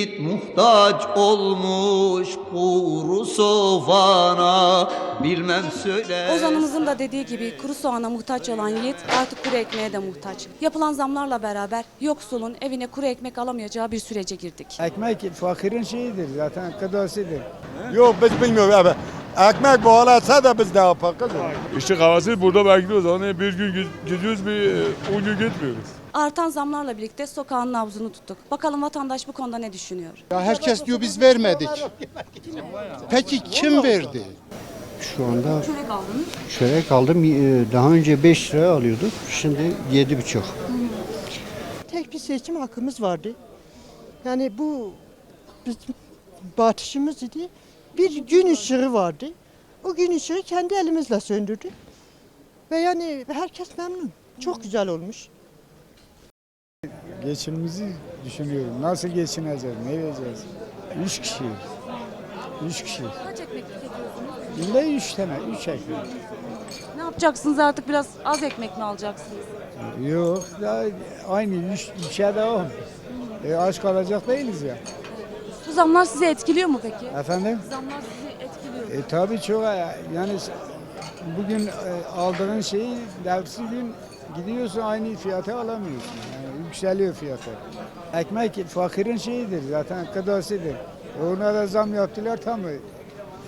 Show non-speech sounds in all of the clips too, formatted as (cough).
Yiğit muhtaç olmuş kuru soğana bilmem söyle. Ozanımızın da dediği gibi kuru soğana muhtaç olan yiğit artık kuru ekmeğe de muhtaç. Yapılan zamlarla beraber yoksulun evine kuru ekmek alamayacağı bir sürece girdik. Ekmek fakirin şeyidir zaten gıdasıdır. Yok biz bilmiyoruz abi. Ekmek bu halatsa da biz ne kızım? İşte havası burada bekliyoruz. Hani bir gün gid- gidiyoruz bir e, on gün gitmiyoruz. Artan zamlarla birlikte sokağın nabzını tuttuk. Bakalım vatandaş bu konuda ne düşünüyor? Ya herkes diyor biz vermedik. Peki kim verdi? Şu anda Çörek aldınız. çörek aldım. Ee, Daha önce 5 liraya alıyorduk. Şimdi 7,5. tek bir seçim hakkımız vardı. Yani bu bizim batışımız idi. Bir gün ışığı vardı. O gün ışığı kendi elimizle söndürdük. Ve yani herkes memnun. Çok güzel olmuş. Geçimimizi düşünüyorum. Nasıl geçineceğiz, ne yiyeceğiz? Üç kişiyiz. Üç kişi. Kaç ekmek tüketiyorsunuz? İlle üç tane, üç ekmek. Ne yapacaksınız artık biraz az ekmek mi alacaksınız? Yok, daha aynı üç, üçe devam. E, aç kalacak değiliz ya. Bu zamlar sizi etkiliyor mu peki? Efendim? Zamlar sizi etkiliyor. E tabii çok ya. yani bugün e, aldığın şeyi dersi gün gidiyorsun aynı fiyata alamıyorsun. Yani yükseliyor fiyatı. Ekmek fakirin şeyidir zaten gıdasıdır. Ona da zam yaptılar tam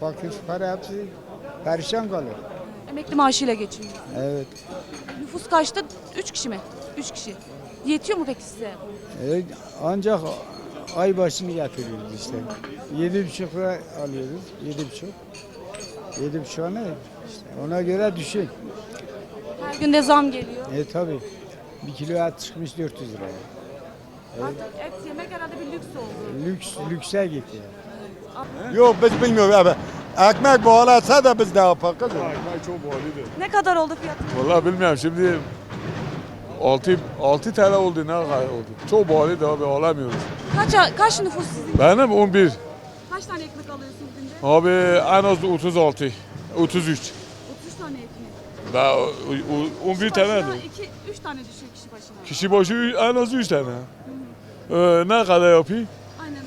fakir para hepsi perişan kalır. Emekli maaşıyla geçiniyor. Evet. Nüfus kaçta? Üç kişi mi? Üç kişi. Yetiyor mu peki size? E, ancak ay başını getiriyoruz işte. Yedi buçuk lira alıyoruz. Yedi buçuk. Yedi buçuğa ne? İşte ona göre düşün. Her günde zam geliyor. E tabi. Bir kilo et çıkmış 400 liraya. Artık et yemek herhalde bir lüks oldu. Lüks, lükse gitti. Yok biz bilmiyoruz abi. Ekmek bu halatsa da biz ne yapak kızım? Ekmek çok pahalıdır. Ne kadar oldu fiyatı? Vallahi bilmiyorum şimdi 6 6 TL oldu ne kadar oldu. Çok pahalıdır abi alamıyoruz. Kaç, kaç nüfus sizin? Benim 11. Kaç tane ekmek alıyorsunuz günde? Abi en az 36. 33. 30 tane ekmek. Ben o- o- 11 tanedir. 2 3 tane düşüyor kişi başına. Kişi başı en az 3 tane. Ee, ne kadar yapıyor? Aynen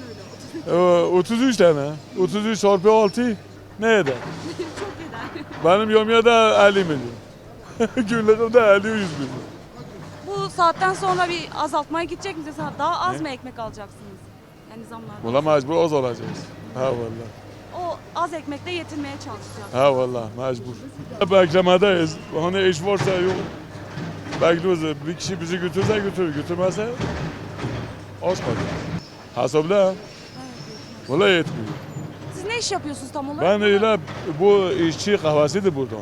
öyle. 30 Ee, 33 tane. 33 çarpı 6 ne eder? (laughs) çok eder. Benim yomya (laughs) da 50 milyon. Günlüğüm de 50 100 milyon. Bu saatten sonra bir azaltmaya gidecek misiniz? Daha az mı ekmek alacaksınız? Yani zamlar. Valla mecbur az olacağız. Ha valla. Az ekmekle yetinmeye çalışacağız. Ha valla mecbur. Beklemedeyiz. Hani iş varsa yok. Bekliyoruz. Bir kişi bizi götürse götürür. Götürmezse az kalır. Hesapla. Valla yetmiyor. Siz ne iş yapıyorsunuz tam olarak? Ben öyle bu işçi kahvesidir burada.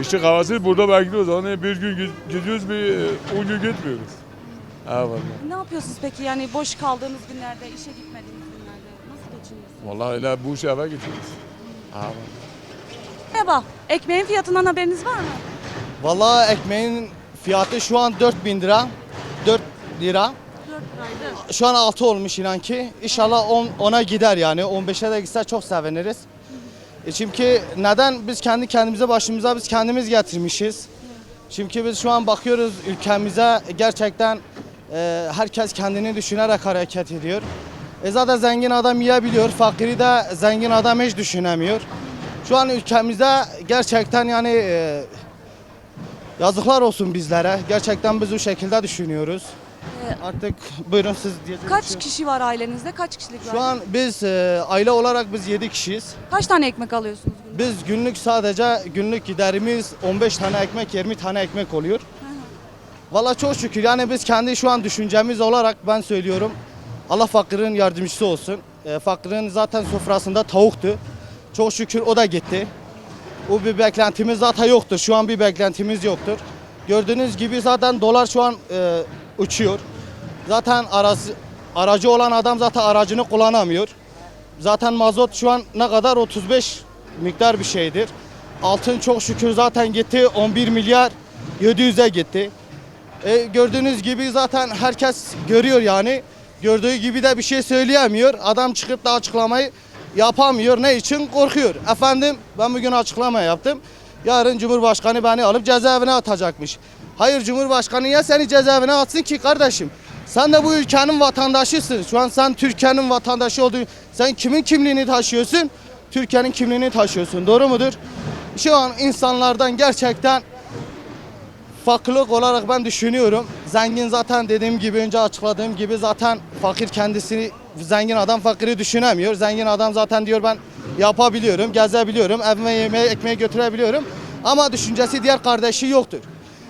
İşçi kahvesi burada bekliyoruz. Hani bir gün gid- gidiyoruz bir on gün gitmiyoruz. Ha valla. Ne yapıyorsunuz peki yani boş kaldığınız günlerde, işe gitmediğiniz günlerde nasıl geçiniyorsunuz? Valla öyle bu işe eve gidiyoruz. Ha valla. Merhaba, ekmeğin fiyatından haberiniz var mı? Vallahi ekmeğin fiyatı şu an 4000 lira. 4 lira. 4 liraydı. Şu an 6 olmuş inan ki. İnşallah 10 10'a gider yani. 15'e de gitse çok seviniriz. E çünkü neden biz kendi kendimize başımıza biz kendimiz getirmişiz. Çünkü biz şu an bakıyoruz ülkemize gerçekten e, herkes kendini düşünerek hareket ediyor. E zaten zengin adam yiyebiliyor, fakiri de zengin adam hiç düşünemiyor. Şu an ülkemizde gerçekten yani e, yazıklar olsun bizlere. Gerçekten biz bu şekilde düşünüyoruz. Ee, Artık buyurun siz diyeceğiniz Kaç şey- kişi var ailenizde? Kaç kişilik var? Şu an biz e, aile olarak biz 7 kişiyiz. Kaç tane ekmek alıyorsunuz? günde? Biz günlük sadece günlük giderimiz 15 tane ekmek 20 tane ekmek oluyor. Valla çok şükür yani biz kendi şu an düşüncemiz olarak ben söylüyorum. Allah fakirin yardımcısı olsun. E, fakirin zaten sofrasında tavuktu. Çok şükür o da gitti. O bir beklentimiz zaten yoktur. Şu an bir beklentimiz yoktur. Gördüğünüz gibi zaten dolar şu an e, uçuyor. Zaten arası, aracı olan adam zaten aracını kullanamıyor. Zaten mazot şu an ne kadar 35 miktar bir şeydir. Altın çok şükür zaten gitti 11 milyar 700'e gitti. E, gördüğünüz gibi zaten herkes görüyor yani. Gördüğü gibi de bir şey söyleyemiyor. Adam çıkıp da açıklamayı yapamıyor. Ne için? Korkuyor. Efendim ben bugün açıklama yaptım. Yarın Cumhurbaşkanı beni alıp cezaevine atacakmış. Hayır Cumhurbaşkanı ya seni cezaevine atsın ki kardeşim. Sen de bu ülkenin vatandaşısın. Şu an sen Türkiye'nin vatandaşı olduğun, sen kimin kimliğini taşıyorsun? Türkiye'nin kimliğini taşıyorsun. Doğru mudur? Şu an insanlardan gerçekten farklılık olarak ben düşünüyorum. Zengin zaten dediğim gibi önce açıkladığım gibi zaten fakir kendisini zengin adam fakiri düşünemiyor. Zengin adam zaten diyor ben yapabiliyorum, gezebiliyorum, evime yemeği ekmeği götürebiliyorum. Ama düşüncesi diğer kardeşi yoktur.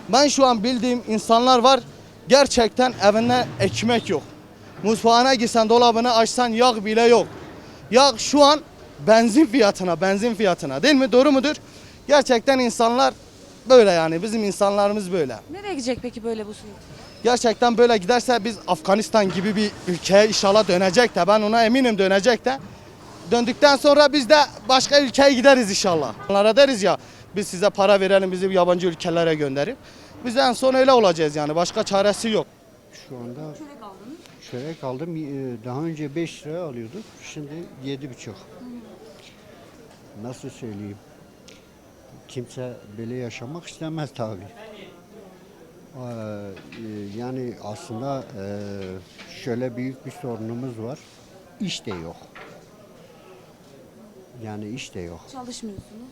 Ben şu an bildiğim insanlar var gerçekten evinde ekmek yok. Mutfağına girsen dolabını açsan yağ bile yok. Yağ şu an benzin fiyatına, benzin fiyatına değil mi? Doğru mudur? Gerçekten insanlar böyle yani bizim insanlarımız böyle. Nereye gidecek peki böyle bu su? Gerçekten böyle giderse biz Afganistan gibi bir ülkeye inşallah dönecek de ben ona eminim dönecek de. Döndükten sonra biz de başka ülkeye gideriz inşallah. Onlara deriz ya biz size para verelim bizi yabancı ülkelere gönderin. Biz en son öyle olacağız yani başka çaresi yok. Şu anda çörek aldım. Ee, Daha önce 5 liraya alıyorduk. Şimdi 7,5. Nasıl söyleyeyim? Kimse böyle yaşamak istemez tabii. Ee, e, Yani aslında e, şöyle büyük bir sorunumuz var. İş de yok. Yani iş de yok. Çalışmıyorsunuz.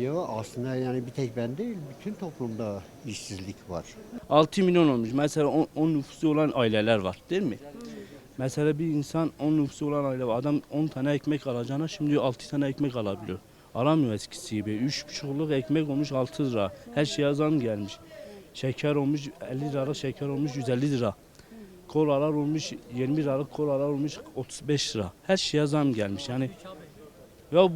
Yok aslında yani bir tek ben değil, bütün toplumda işsizlik var. 6 milyon olmuş. Mesela 10 nüfusu olan aileler var değil mi? Mesela bir insan 10 nüfusu olan aile var. Adam 10 tane ekmek alacağına şimdi 6 tane ekmek alabiliyor. Alamıyor eskisi gibi. 3,5'luk ekmek olmuş 6 lira. Her şeye zam gelmiş. Şeker olmuş 50 lira, şeker olmuş 150 lira. Kolalar olmuş 20 liralık kolalar olmuş 35 lira. Her şeye zam gelmiş. Yani ya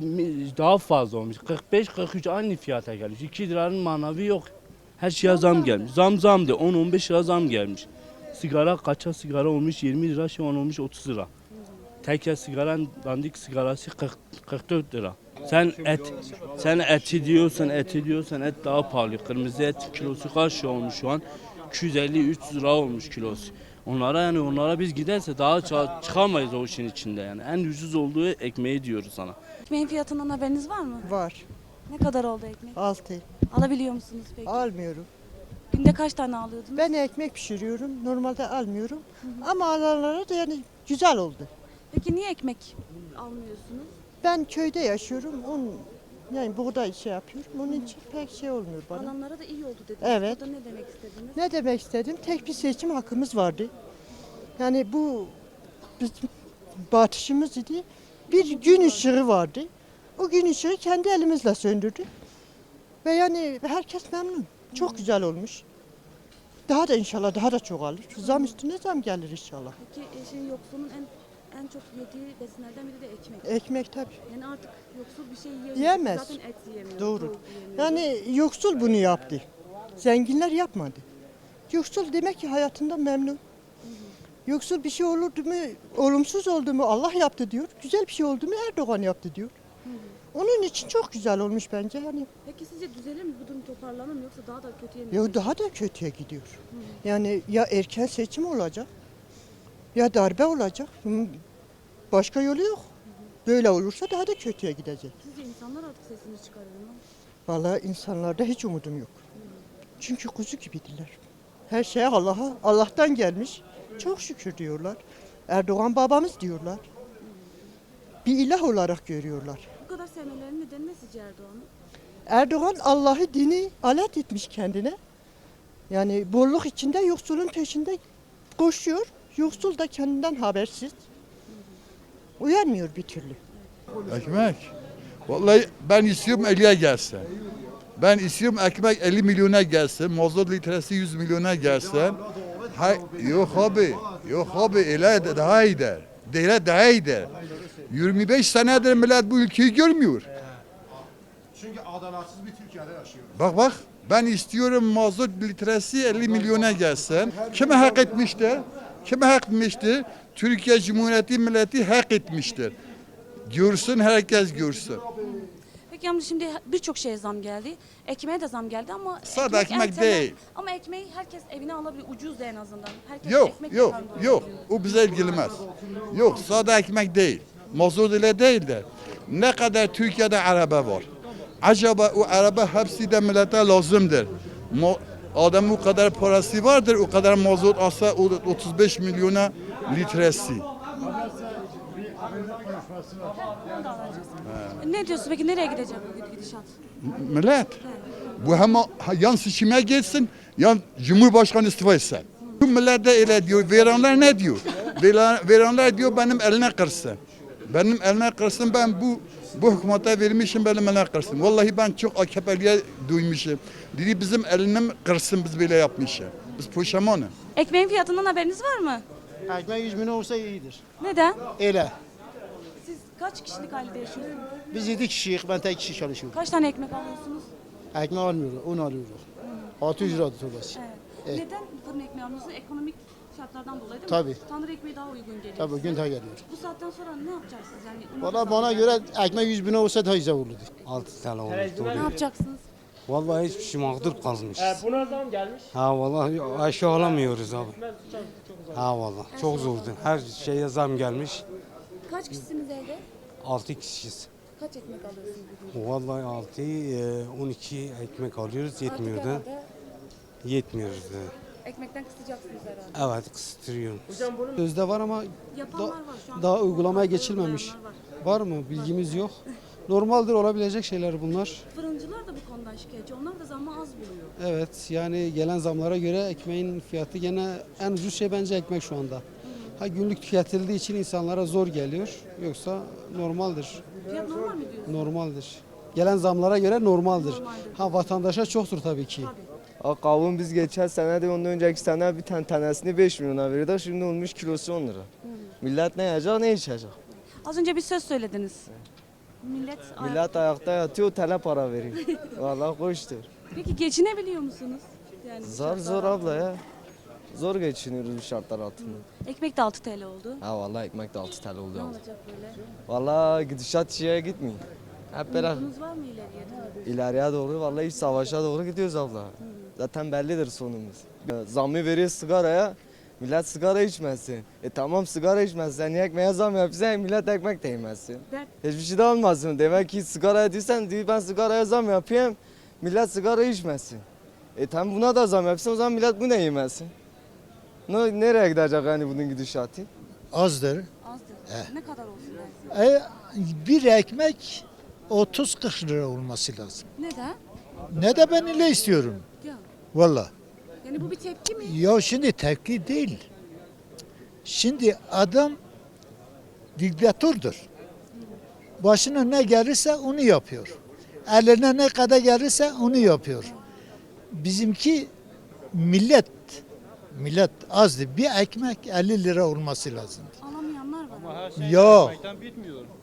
daha fazla olmuş. 45-43 aynı fiyata gelmiş. 2 liranın manavi yok. Her şeye zam gelmiş. Zam zam de 10-15 lira zam gelmiş. Sigara kaça sigara olmuş 20 lira şu an olmuş 30 lira. Tekel sigaranın dandik sigarası 40, 44 lira. Sen et sen eti diyorsan eti diyorsan et daha pahalı. Kırmızı et kilosu kaç lira olmuş şu an? 250-300 lira olmuş kilosu. Onlara yani onlara biz giderse daha ça- çıkamayız o işin içinde yani. En ucuz olduğu ekmeği diyoruz sana. Ekmeğin fiyatından haberiniz var mı? Var. Ne kadar oldu ekmek? Altı. Alabiliyor musunuz peki? Almıyorum. Günde kaç tane alıyordunuz? Ben ekmek pişiriyorum. Normalde almıyorum. Ama alanlara da yani güzel oldu. Peki niye ekmek almıyorsunuz? Ben köyde yaşıyorum. Onun yani buğday şey yapıyorum. Onun için pek şey olmuyor bana. Alanlara da iyi oldu dediniz. Evet. Burada ne demek istediniz? Ne demek istedim? Tek bir seçim hakkımız vardı. Yani bu bizim batışımız idi. Bir gün ışığı vardı. O gün ışığı kendi elimizle söndürdük. Ve yani herkes memnun. Çok güzel olmuş. Daha da inşallah daha da çok alır. Zam üstüne zam gelir inşallah. Peki e, şey yoksulun en en çok yediği besinlerden biri de ekmek. Ekmek tabii. Yani artık yoksul bir şey yiyemiyor. Yiyemez. Zaten et yiyemiyor. Doğru. tavuk yiyemiyor. Yani yoksul bunu yaptı. Zenginler yapmadı. Yoksul demek ki hayatında memnun. Yoksul bir şey olurdu mu, olumsuz oldu mu Allah yaptı diyor. Güzel bir şey oldu mu Erdoğan yaptı diyor. Onun için çok güzel olmuş bence. Hani Peki sizce düzelir mi bu durum toparlanır mı yoksa daha da kötüye mi? ya daha da kötüye gidiyor. Yani ya erken seçim olacak ya darbe olacak. Başka yolu yok. Böyle olursa daha da kötüye gidecek. Sizce insanlar artık sesini çıkarır mı? Vallahi insanlarda hiç umudum yok. Çünkü kuzu gibidiler. Her şey Allah'a, Allah'tan gelmiş. Çok şükür diyorlar. Erdoğan babamız diyorlar. Bir ilah olarak görüyorlar. Bu kadar sevmelerinin nedeni ne sizce Erdoğan'ın? Erdoğan Allah'ı dini alet etmiş kendine. Yani bolluk içinde yoksulun peşinde koşuyor. Yoksul da kendinden habersiz. Uyanmıyor bir türlü. Ekmek. Vallahi ben istiyorum 50'ye gelsin. Ben istiyorum ekmek 50 milyona gelsin. Mazot litresi 100 milyona gelsin. Hay, yok abi. Yok abi. De daha iyidir. Değil daha iyidir. 25 senedir millet bu ülkeyi görmüyor. Çünkü adalatsız bir Türkiye'de yaşıyoruz. Bak bak. Ben istiyorum mazot litresi 50 milyona gelsin. Kime hak etmiştir? Kime hak etmiştir? Türkiye Cumhuriyeti milleti hak etmiştir. Görsün herkes görsün. Peki ama şimdi birçok şeye zam geldi. Ekmeğe de zam geldi ama Sadece ekmek en temel- değil. Ama ekmeği herkes evine alabilir ucuz da en azından. Herkes Yok, ekmek yok, yok. O bize ilgilenmez. Yok, sade ekmek değil. Mazot ile değil de. Ne kadar Türkiye'de araba var. Acaba o araba hepsi de millete lazımdır. Mo- Adam o kadar parası vardır, o kadar mazot alsa o 35 milyona litresi. Ne diyorsun peki nereye gidecek bu gidişat? Millet. Bu hem yan seçime geçsin, yan Cumhurbaşkanı istifa etsin. Bu millet de öyle diyor. Verenler ne diyor? Veren- Verenler diyor benim eline kırsın. Benim eline kırsın ben bu bu hükümete vermişim benim eline kırsın. Vallahi ben çok AKP'liye duymuşum. Dedi bizim eline kırsın biz böyle yapmışız. Biz poşamanı. Ekmeğin fiyatından haberiniz var mı? Ekmek 100 bin olsa iyidir. Neden? Öyle. Siz kaç kişilik ailede yaşıyorsunuz? Biz 7 kişiyiz, ben tek kişi çalışıyorum. Kaç tane ekmek alıyorsunuz? Ekmek almıyoruz, un alıyoruz. 600 lira tutulması. Evet. Evet. Neden fırın ekmeği alıyorsunuz? Ekonomik şartlardan dolayı değil mi? Tabii. Tanrı ekmeği daha uygun geliyor Tabii size. gün geliyor. Bu saatten sonra ne yapacaksınız? Yani Valla bana göre ekmek 100 bin olsa daha güzel olurdu. 6 tane olmuş ne doğru. yapacaksınız? Vallahi hiçbir şey mağdur kalmış. buna zam gelmiş. Ha vallahi aşağı alamıyoruz abi. Ha vallahi çok zordu. Her şeye zam gelmiş. Kaç kişisiniz evde? 6 kişiyiz. Kaç ekmek alıyorsunuz? Vallahi 6 12 ekmek alıyoruz yetmiyor da. herhalde Yetmiyoruz da. ekmekten kısacaksınız herhalde. Evet kısıtırıyorum. Sözde var ama Yapanlar var şu an. daha uygulamaya geçilmemiş. Var. Var mı? Bilgimiz yok. Normaldir olabilecek şeyler bunlar. Fırıncılar şikayetçi. Onlar da zammı az buluyor. Evet yani gelen zamlara göre ekmeğin fiyatı gene en ucuz şey bence ekmek şu anda. Ha günlük tüketildiği için insanlara zor geliyor. Yoksa normaldir. Fiyat normal mi diyorsun? Normaldir. Gelen zamlara göre normaldir. Normaldir. Ha vatandaşa çoktur tabii ki. Tabii. Kavun biz geçen sene de ondan önceki sene bir tane tanesini 5 milyona verdi. Şimdi olmuş kilosu 10 lira. Millet ne yiyecek ne içecek? Az önce bir söz söylediniz. Millet, Millet ayakta yatıyor tele para veriyor. (laughs) Vallahi koştur. Peki geçinebiliyor musunuz? Yani bu Zor şartlar zor altında. abla ya. Zor geçiniyoruz bu şartlar altında. Ekmek de 6 TL oldu. Ha vallahi ekmek de 6 TL oldu. Ne abla. olacak böyle? Vallahi gidişat şeye gitmiyor. Hep beraber Umudunuz var mı ileriye? de? ileriye doğru vallahi iç savaşa doğru gidiyoruz abla. Zaten bellidir sonumuz. Zammı veriyor sigaraya. Millet sigara içmezsin. E tamam sigara içmezsen niye ekmeğe zam yapıyorsun? Millet ekmek de yemezsin. Dert Hiçbir şey de olmasın. Demek ki sigara diyorsan diyor ben sigaraya zam yapayım. Millet sigara içmesin. E tamam buna da zam yapsın o zaman millet bunu da yemesin. Ne, nereye gidecek yani bunun gidişatı? Azdır. azdır. Ne kadar olsun? E, bir ekmek 30-40 lira olması lazım. Neden? Ne de ben öyle istiyorum. Ya. Valla. Yani bu bir tepki mi? Ya şimdi tepki değil. Şimdi adam diktatördür. Başına ne gelirse onu yapıyor. Eline ne kadar gelirse onu yapıyor. Bizimki millet millet azdı. Bir ekmek 50 lira olması lazım. Alamayanlar var. Yok.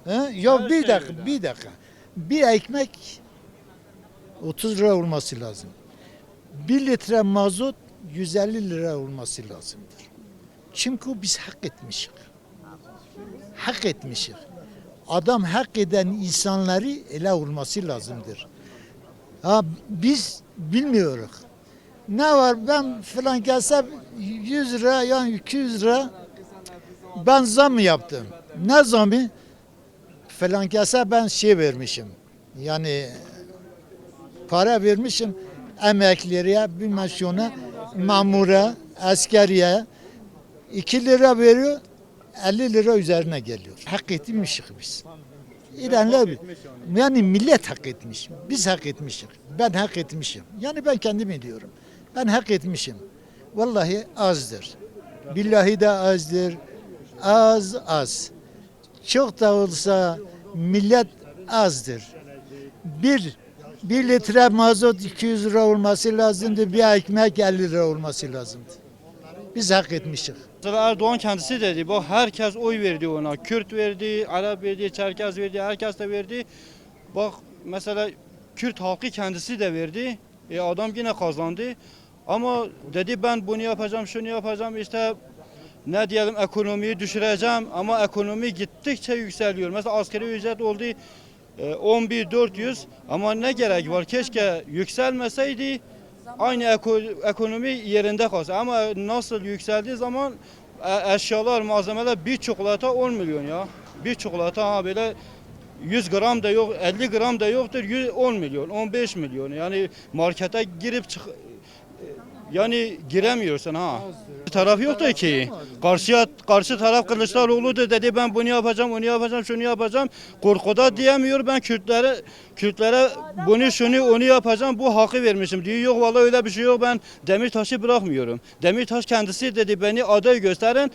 He? Ya bir dakika, bir dakika. Bir ekmek 30 lira olması lazım. Bir litre mazot 150 lira olması lazımdır. Çünkü biz hak etmişiz. Hak etmişiz. Adam hak eden insanları ele olması lazımdır. Ha biz bilmiyoruz. Ne var ben falan gelse 100 lira yani 200 lira ben zam yaptım. Ne zamı? Falan gelse ben şey vermişim. Yani para vermişim emeklilere, bilmem şuna, mamura, askeriye. 2 lira veriyor, 50 lira üzerine geliyor. Hak etmişiz biz. İranlar, yani millet hak etmiş. Biz hak etmişiz. Ben hak etmişim. Yani ben kendim diyorum. Ben hak etmişim. Vallahi azdır. Billahi de azdır. Az az. Çok da olsa millet azdır. Bir bir litre mazot 200 lira olması lazımdı. Bir ekmek 50 lira olması lazımdı. Biz hak etmişiz. Erdoğan kendisi dedi. Bu herkes oy verdi ona. Kürt verdi, Arap verdi, Çerkez verdi, herkes de verdi. Bak mesela Kürt halkı kendisi de verdi. E adam yine kazandı. Ama dedi ben bunu yapacağım, şunu yapacağım işte ne diyelim ekonomiyi düşüreceğim ama ekonomi gittikçe yükseliyor. Mesela asgari ücret oldu 11400 ama ne gerek var? Keşke yükselmeseydi aynı eko- ekonomi yerinde kalsa. Ama nasıl yükseldiği zaman e, eşyalar, malzemeler bir çikolata 10 milyon ya. Bir çikolata ha böyle 100 gram da yok, 50 gram da yoktur. 100 10 milyon, 15 milyon. Yani markete girip çık yani giremiyorsun ha. Bir taraf yoktu ki. Karşıya, karşı taraf Kılıçdaroğlu da dedi ben bunu yapacağım, onu yapacağım, şunu yapacağım. Korkuda diyemiyor ben Kürtlere Kürtlere bunu şunu onu yapacağım bu hakkı vermişim diyor. Yok vallahi öyle bir şey yok ben Demirtaş'ı bırakmıyorum. Demirtaş kendisi dedi beni aday gösterin.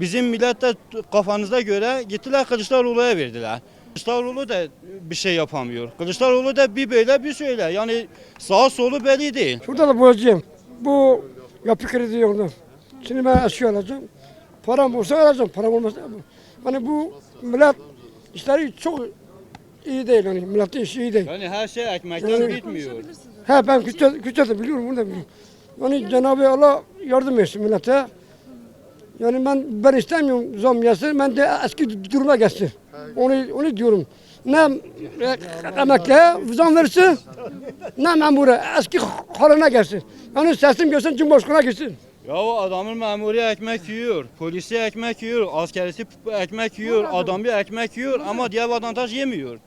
Bizim millet de kafanıza göre gittiler Kılıçdaroğlu'ya verdiler. Kılıçdaroğlu da bir şey yapamıyor. Kılıçdaroğlu da bir böyle bir şöyle. Yani sağ solu belli değil. Şurada da bozacağım. Bu yapı kredi yolda. Şimdi ben eski alacağım. Param olsa alacağım. Param olmasa Hani bu millet işleri çok iyi değil. Hani milletin işi iyi değil. Yani her şey ekmekten Yani- bitmiyor. He ben Kürtçe de biliyorum bunu da biliyorum. Yani Cenab-ı Allah yardım etsin millete. Yani ben ben istemiyorum zam gelsin. Ben de eski duruma gelsin. Onu onu diyorum. Ne emekliye zam versin, ne memura eski haline gelsin. Yani sesim gelsin Cumhurbaşkanı'na gitsin. Ya o adamın memuru ekmek yiyor, polisi ekmek yiyor, askerisi ekmek yiyor, adamı ekmek yiyor ama diğer vatandaş yemiyor.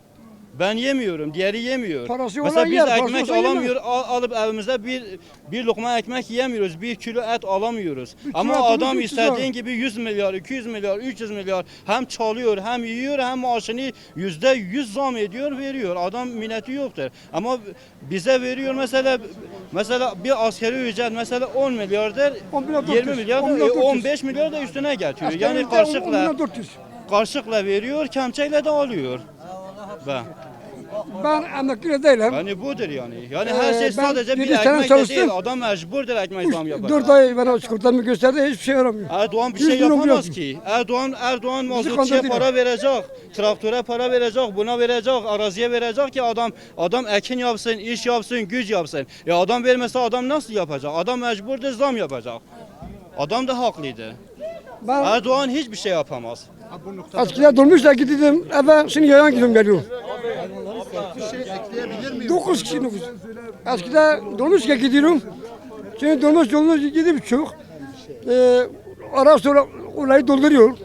Ben yemiyorum, diğeri yemiyor. Parası Mesela olan biz yer, parası ekmek olsa alamıyor, al- alıp evimizde bir bir lokma ekmek yemiyoruz, bir kilo et alamıyoruz. Ama et olur, adam 300 lira. istediğin gibi 100 milyar, 200 milyar, 300 milyar hem çalıyor, hem yiyor, hem maaşını yüzde yüz zam ediyor, veriyor. Adam minneti yoktur. Ama bize veriyor mesela mesela bir askeri ücret mesela 10 milyardır, 10 milyar 20 400, milyar, 10 da- milyar 400. 15 milyar da üstüne getiriyor. Yani karşılıkla milyon 400. karşılıkla veriyor, kemçeyle de alıyor. Ben. Ben emekli değilim. Yani budur yani. Yani Ee, her şey ben sadece bir yedi sene ekmek de çalıştım. değil. Adam mecburdur ekmek zam yapar. 4 ay bana sigortamı gösterdi hiçbir şey yaramıyor. Erdoğan bir Yüz şey lira yapamaz yok. ki. Erdoğan Erdoğan mazotçuya kandırdılar. para verecek, traktöre para verecek, buna verecek, araziye verecek ki adam adam ekin yapsın, iş yapsın, güç yapsın. Ya adam vermese adam nasıl yapacak? Adam mecburdur zam yapacak. Adam da haklıydı. Ben Erdoğan hiçbir şey yapamaz. eskiden dolmuşla gidiyordum eve şimdi yayan gidiyorum geliyorum. 9 kişi nüfus. Eskiden dolmuşla gidiyorum. Şimdi dolmuş yolunu yedi buçuk. Ee, ara sonra olayı dolduruyor.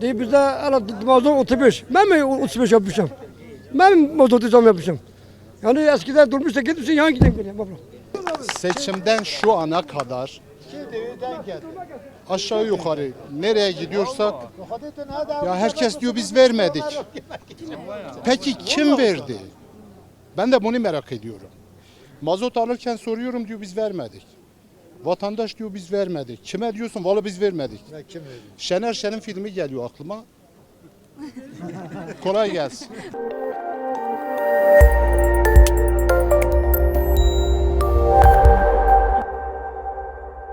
Diye bizde hala mazot 35. Ben mi 35 yapmışım? Ben mi mazotu zam yapmışım? Yani eskiden dolmuşla gidip yan gideyim seçimden şu ana kadar aşağı yukarı nereye gidiyorsak ya herkes diyor biz vermedik. Peki kim verdi? Ben de bunu merak ediyorum. Mazot alırken soruyorum diyor biz vermedik. Vatandaş diyor biz vermedik. Kime diyorsun? Valla biz vermedik. Şener Şen'in filmi geliyor aklıma. Kolay gelsin. (laughs)